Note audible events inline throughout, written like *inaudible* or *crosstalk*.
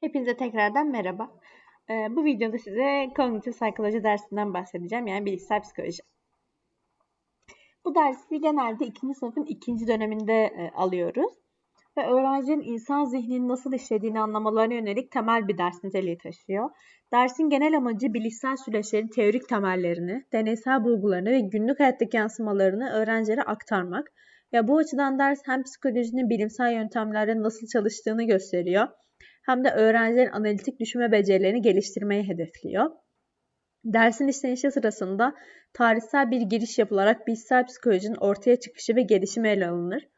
Hepinize tekrardan merhaba. Ee, bu videoda size kognitif psikoloji dersinden bahsedeceğim. Yani bilişsel psikoloji. Bu dersi genelde ikinci sınıfın ikinci döneminde e, alıyoruz. Ve öğrencinin insan zihninin nasıl işlediğini anlamalarına yönelik temel bir ders niteliği taşıyor. Dersin genel amacı bilişsel süreçlerin teorik temellerini, deneysel bulgularını ve günlük hayattaki yansımalarını öğrencilere aktarmak. Ya bu açıdan ders hem psikolojinin bilimsel yöntemlerle nasıl çalıştığını gösteriyor hem de öğrencilerin analitik düşünme becerilerini geliştirmeyi hedefliyor. Dersin işlenişi sırasında tarihsel bir giriş yapılarak bilişsel psikolojinin ortaya çıkışı ve gelişimi ele alınır.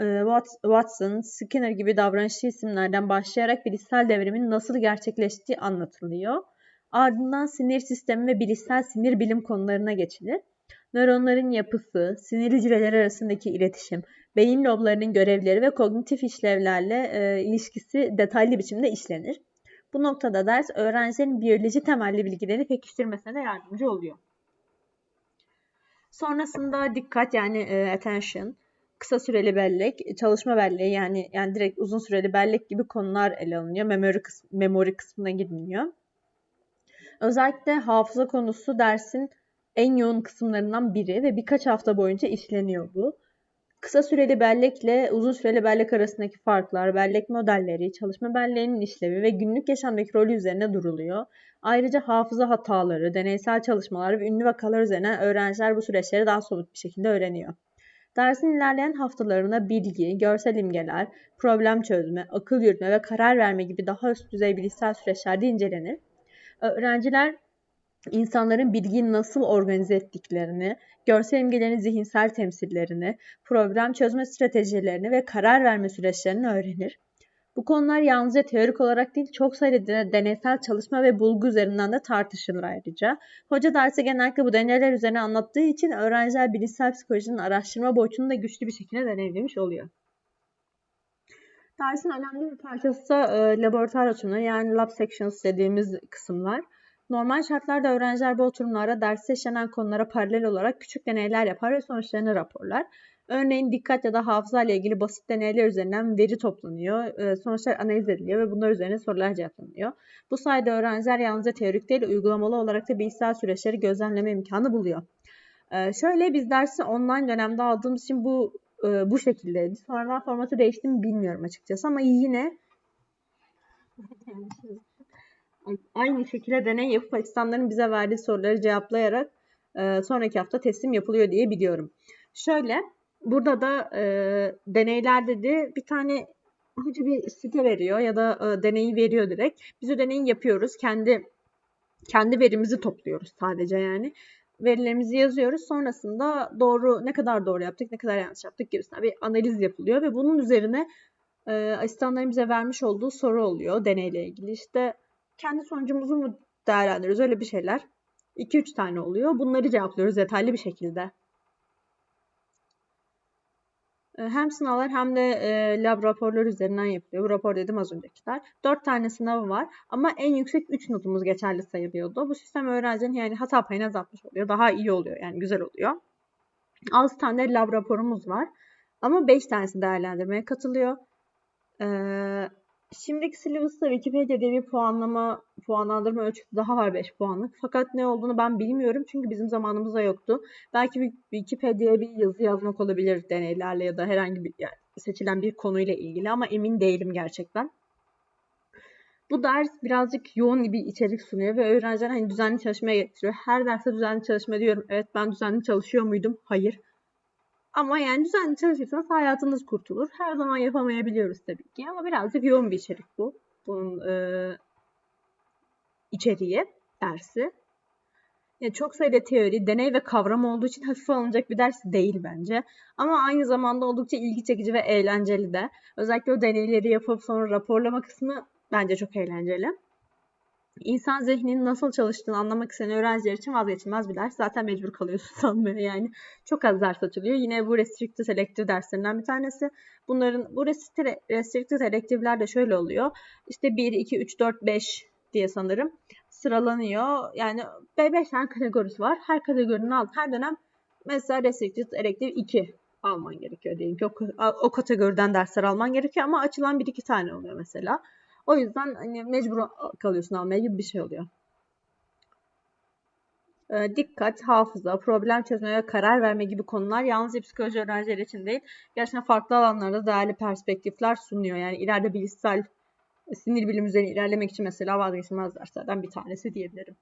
Ee, Watson, Skinner gibi davranışçı isimlerden başlayarak bilişsel devrimin nasıl gerçekleştiği anlatılıyor. Ardından sinir sistemi ve bilişsel sinir bilim konularına geçilir. Nöronların yapısı, sinir hücreleri arasındaki iletişim, beyin loblarının görevleri ve kognitif işlevlerle e, ilişkisi detaylı biçimde işlenir. Bu noktada ders öğrencilerin biyoloji temelli bilgileri pekiştirmesine yardımcı oluyor. Sonrasında dikkat yani e, attention, kısa süreli bellek, çalışma belleği yani yani direkt uzun süreli bellek gibi konular ele alınıyor. Memory, kısm, memory kısmına girmiyor. Özellikle hafıza konusu dersin en yoğun kısımlarından biri ve birkaç hafta boyunca işleniyor bu. Kısa süreli bellekle uzun süreli bellek arasındaki farklar, bellek modelleri, çalışma belleğinin işlevi ve günlük yaşamdaki rolü üzerine duruluyor. Ayrıca hafıza hataları, deneysel çalışmalar ve ünlü vakalar üzerine öğrenciler bu süreçleri daha somut bir şekilde öğreniyor. Dersin ilerleyen haftalarında bilgi, görsel imgeler, problem çözme, akıl yürütme ve karar verme gibi daha üst düzey bilişsel süreçlerde incelenir. Öğrenciler insanların bilgiyi nasıl organize ettiklerini, görsel imgelerin zihinsel temsillerini, problem çözme stratejilerini ve karar verme süreçlerini öğrenir. Bu konular yalnızca teorik olarak değil, çok sayıda deneysel çalışma ve bulgu üzerinden de tartışılır ayrıca. Hoca dersi genellikle bu deneyler üzerine anlattığı için öğrenciler bilişsel psikolojinin araştırma boyutunu da güçlü bir şekilde deneyimlemiş oluyor. Dersin önemli bir parçası da e, laboratuvar oturumları yani lab sections dediğimiz kısımlar. Normal şartlarda öğrenciler bu oturumlarda derste işlenen konulara paralel olarak küçük deneyler yapar ve sonuçlarını raporlar. Örneğin dikkat ya da hafıza ile ilgili basit deneyler üzerinden veri toplanıyor, e, sonuçlar analiz ediliyor ve bunlar üzerine sorular cevaplanıyor. Bu sayede öğrenciler yalnızca teorik değil, uygulamalı olarak da bilgisayar süreçleri gözlemleme imkanı buluyor. E, şöyle biz dersi online dönemde aldığımız için bu e, bu şekildeydi. Sonradan formatı değişti mi bilmiyorum açıkçası ama yine aynı şekilde deney yapıp asistanların bize verdiği soruları cevaplayarak e, sonraki hafta teslim yapılıyor diye biliyorum. Şöyle burada da e, deneylerde de bir tane hoca bir site veriyor ya da e, deneyi veriyor direkt. Biz o deneyi yapıyoruz. Kendi kendi verimizi topluyoruz sadece yani. Verilerimizi yazıyoruz. Sonrasında doğru ne kadar doğru yaptık, ne kadar yanlış yaptık gibisinden bir analiz yapılıyor ve bunun üzerine e, asistanların bize vermiş olduğu soru oluyor deneyle ilgili. İşte kendi sonucumuzu mu değerlendiriyoruz? Öyle bir şeyler. 2-3 tane oluyor. Bunları cevaplıyoruz detaylı bir şekilde. Ee, hem sınavlar hem de e, lab raporları üzerinden yapılıyor. Bu rapor dedim az öncekiler. 4 tane sınavı var ama en yüksek 3 notumuz geçerli sayılıyordu. Bu sistem öğrencinin yani hata payını azaltmış oluyor. Daha iyi oluyor yani güzel oluyor. 6 tane lab raporumuz var. Ama 5 tanesi değerlendirmeye katılıyor. Ee, Şimdiki syllabus'ta Wikipedia diye bir puanlama, puanlandırma ölçütü daha var 5 puanlık. Fakat ne olduğunu ben bilmiyorum çünkü bizim zamanımızda yoktu. Belki Wikipedia'ya bir yazı yazmak olabilir deneylerle ya da herhangi bir yani seçilen bir konuyla ilgili ama emin değilim gerçekten. Bu ders birazcık yoğun bir içerik sunuyor ve öğrenciler hani düzenli çalışmaya getiriyor. Her derste düzenli çalışma diyorum. Evet ben düzenli çalışıyor muydum? Hayır. Ama yani düzenli çalışırsanız hayatınız kurtulur. Her zaman yapamayabiliyoruz tabii ki ama birazcık yoğun bir içerik bu. Bunun e, içeriği, dersi. Yani çok sayıda teori, deney ve kavram olduğu için hafif alınacak bir ders değil bence. Ama aynı zamanda oldukça ilgi çekici ve eğlenceli de. Özellikle o deneyleri yapıp sonra raporlama kısmı bence çok eğlenceli. İnsan zihninin nasıl çalıştığını anlamak isteyen öğrenciler için vazgeçilmez bir ders. Zaten mecbur kalıyorsun *laughs* sanmaya yani. Çok az ders açılıyor. Yine bu restricted selective derslerinden bir tanesi. Bunların bu restricted selective'ler de şöyle oluyor. İşte 1, 2, 3, 4, 5 diye sanırım sıralanıyor. Yani 5 tane kategorisi var. Her kategorinin alt her dönem mesela restricted elective 2 alman gerekiyor diyelim ki o, o kategoriden dersler alman gerekiyor ama açılan bir iki tane oluyor mesela. O yüzden hani mecbur kalıyorsun almaya gibi bir şey oluyor. Ee, dikkat, hafıza, problem çözme karar verme gibi konular yalnızca psikoloji öğrencileri için değil, gerçekten farklı alanlarda değerli perspektifler sunuyor. Yani ileride bilişsel sinir bilim üzerine ilerlemek için mesela vazgeçilmez derslerden bir tanesi diyebilirim.